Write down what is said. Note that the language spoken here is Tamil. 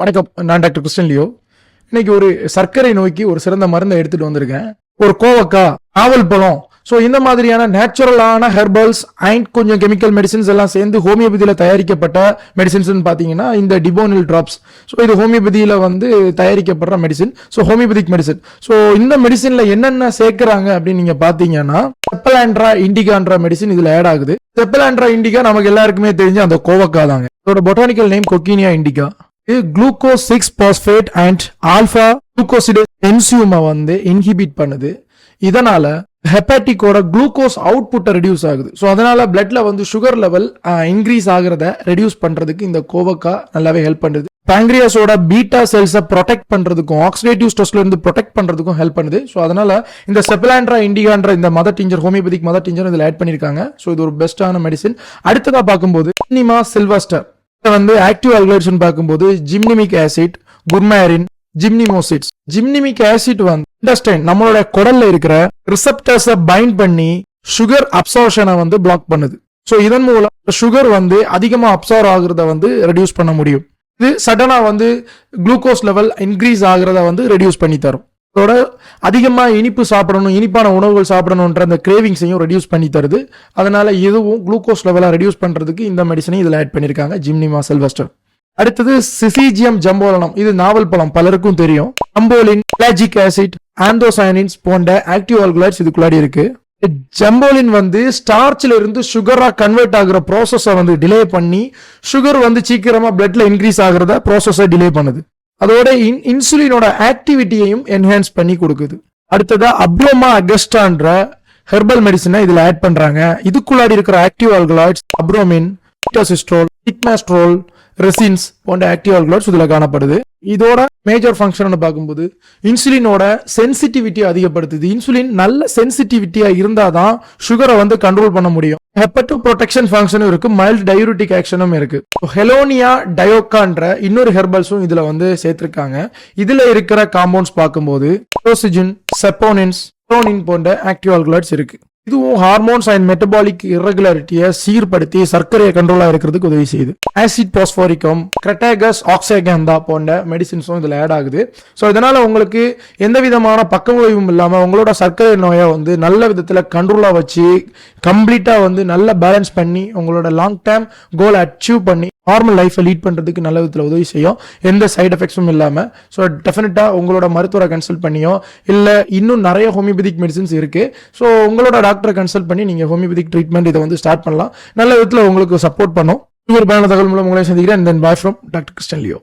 வணக்கம் நான் டாக்டர் கிருஷ்ணன் லியோ. இன்னைக்கு ஒரு சர்க்கரை நோய்க்கு ஒரு சிறந்த மருந்தை எடுத்துட்டு வந்திருக்கேன். ஒரு கோவக்கா ஆவல் பழம். ஸோ இந்த மாதிரியான நேச்சுரலான ஹெர்பல்ஸ் அண்ட் கொஞ்சம் கெமிக்கல் மெடிசின்ஸ் எல்லாம் சேர்ந்து ஹோமியோபதியில் தயாரிக்கப்பட்ட மெடிசின்ஸ்னு பார்த்தீங்கன்னா இந்த டிபோனில் ட்ராப்ஸ் ஸோ இது ஹோமியோபதியில் வந்து தயாரிக்கப்படுற medicine so homeopathic medicine so இந்த மெடிசினில் என்னென்ன சேர்க்குறாங்க அப்படின்னு நீங்கள் பார்த்தீங்கன்னா செப்பலாண்ட்ரா இண்டிகான்ற மெடிசின் இதில் ஆட் ஆகுது. செப்பலாண்ட்ரா இண்டிகா நமக்கு எல்லாருக்குமே தெரிஞ்ச அந்த கோவக்கா தாங்க. இதோட botanical name Coccinia indica glucose six phosphate and alpha glucosidase என்சியூமை வந்து இன்ஹிபிட் பண்ணுது. இதனால ஹெப்பாட்டிக்கோட குளுக்கோஸ் அவுட்புட்டை ரெடியூஸ் ஆகுது. ஸோ அதனால பிளட்ல வந்து சுகர் லெவல் இன்க்ரீஸ் ஆகுறத ரெடியூஸ் பண்றதுக்கு இந்த கோவக்கா நல்லாவே ஹெல்ப் பண்ணுது. பேங்க்ரியாஸோட பீட்டா செல்ஸை ப்ரொடெக்ட் பண்றதுக்கும் ஆக்சிடேட்டிவ் ஸ்ட்ரெஸ்ல இருந்து ப்ரொடெக்ட் பண்றதுக்கும் ஹெல்ப் பண்ணுது. ஸோ அதனால இந்த செப்பலாண்ட்ரா இண்டிகான்ற இந்த mother tincture homeopathic mother tincture இதில் ஆட் பண்ணியிருக்காங்க ஸோ இது ஒரு பெஸ்டான மெடிசின் அடுத்ததா பார்க்கும்போது சினிமா சில்வஸ்டர் வந்து ஆக்டிவ் அல்கலைட்ஸ்னு பார்க்கும்போது gymnemic acid gurmarin gymnemosides gymnemic acid வந்து இண்டஸ்டைன் நம்மளோட குடல்ல இருக்கிற ரிசப்டர்ஸை பைண்ட் பண்ணி சுகர் அப்சார்ஷனை வந்து பிளாக் பண்ணுது. ஸோ இதன் மூலம் சுகர் வந்து அதிகமா அப்சார்வ் ஆகுறத வந்து ரெடியூஸ் பண்ண முடியும். இது சடனா வந்து குளுக்கோஸ் லெவல் இன்க்ரீஸ் ஆகுறத வந்து ரெடியூஸ் பண்ணி தரும். இதோட அதிகமாக இனிப்பு சாப்பிடணும் இனிப்பான உணவுகள் சாப்பிடணுன்ற அந்த கிரேவிங்ஸையும் ரெடியூஸ் பண்ணி தருது. அதனால் இதுவும் குளுக்கோஸ் லெவலாக ரெடியூஸ் பண்ணுறதுக்கு இந்த மெடிசனையும் இதில் ஆட் பண்ணியிருக்காங்க ஜிம்னிமா செல்வஸ்டர் அடுத்தது சிசிஜியம் ஜம்போலனம். இது நாவல் பழம் பலருக்கும் தெரியும். ஜம்போலின் பிளாஜிக் ஆசிட் ஆந்தோசைனின்ஸ் போன்ற ஆக்டிவ் ஆல்குலைட்ஸ் இதுக்குள்ளாடி இருக்கு. ஜம்போலின் வந்து ஸ்டார்ச்ல இருந்து சுகராக கன்வெர்ட் ஆகுற ப்ராசஸை வந்து டிலே பண்ணி சுகர் வந்து சீக்கிரமாக பிளட்ல இன்க்ரீஸ் ஆகிறத ப்ராசஸை டிலே பண்ணுது. அதோட இன் இன்சுலினோட ஆக்டிவிட்டியையும் என்ஹான்ஸ் பண்ணி கொடுக்குது. அடுத்ததா அப்ரோமா அகஸ்டான்ற ஹெர்பல் மெடிசனை இதுல ஆட் பண்றாங்க. இதுக்குள்ளாடி இருக்கிற ஆக்டிவ் ஆல்கலாய்ட்ஸ் அப்ரோமின் டோசிஸ்ட்ரோல் டிக்மாஸ்ட்ரோல் ரெசின்ஸ் போன்ற ஆக்டிவ் ஆல்கலாய்ட்ஸ் காணப்படுது. இதோட மேஜர் ஃபங்க்ஷன் பார்க்கும்போது இன்சுலினோட சென்சிட்டிவிட்டியை அதிகப்படுத்துது. இன்சுலின் நல்ல சென்சிட்டிவிட்டியா இருந்தாதான் சுகரை வந்து கண்ட்ரோல் பண்ண முடியும். ஹெப்பட்டோ ப்ரொடெக்ஷன் ஃபங்க்ஷனும் இருக்கு மைல்டு டயூரிட்டிக் ஆக்ஷனும் இருக்கு. ஹெலோனியா டயோக்கான்ற இன்னொரு ஹெர்பல்ஸும் இதுல வந்து சேர்த்திருக்காங்க. இதுல இருக்கிற காம்பவுண்ட்ஸ் பார்க்கும்போது டோசிஜின் செப்போனின்ஸ் போன்ற ஆக்டிவ் ஆல்கலாய்ட்ஸ் இருக்கு. இதுவும் ஹார்மோன்ஸ் அண்ட் மெட்டபாலிக் irregularityயை சீர்படுத்தி சர்க்கரையை கண்ட்ரோலாக இருக்கிறதுக்கு உதவி செய்யுது. ஆசிட் பாஸ்போரிக்கம் கிரட்டாகஸ் ஆக்சேகந்தா போன்ற மெடிசின்ஸும் இதில் ஆட் ஆகுது. ஸோ இதனால் உங்களுக்கு எந்த விதமான பக்க விளைவும் இல்லாமல் உங்களோட சர்க்கரை நோயை வந்து நல்ல விதத்தில் கண்ட்ரோலாக வச்சு கம்ப்ளீட்டாக வந்து நல்ல பேலன்ஸ் பண்ணி உங்களோட லாங் டேர்ம் கோலை அச்சீவ் பண்ணி நார்மல் லைஃப்பை லீட் பண்ணுறதுக்கு நல்ல விதத்தில் உதவி செய்யும். எந்த சைட் எஃபெக்ட்ஸும் இல்லாமல் ஸோ டெஃபினட்டாக உங்களோட மருத்துவரை கன்சல்ட் பண்ணியோ இல்லை இன்னும் நிறைய ஹோமியோபதிக் மெடிசின்ஸ் இருக்குது ஸோ உங்களோட டாக்டரை கன்சல்ட் பண்ணி நீங்கள் ஹோமியோபதிக் ட்ரீட்மெண்ட் இதை வந்து ஸ்டார்ட் பண்ணலாம். நல்ல விதத்தில் உங்களுக்கு சப்போர்ட் பண்ணும். ஒரு பயண தகவல் மூலம் உங்களை சந்திக்கிறேன். Then bye from doctor Kristen Leo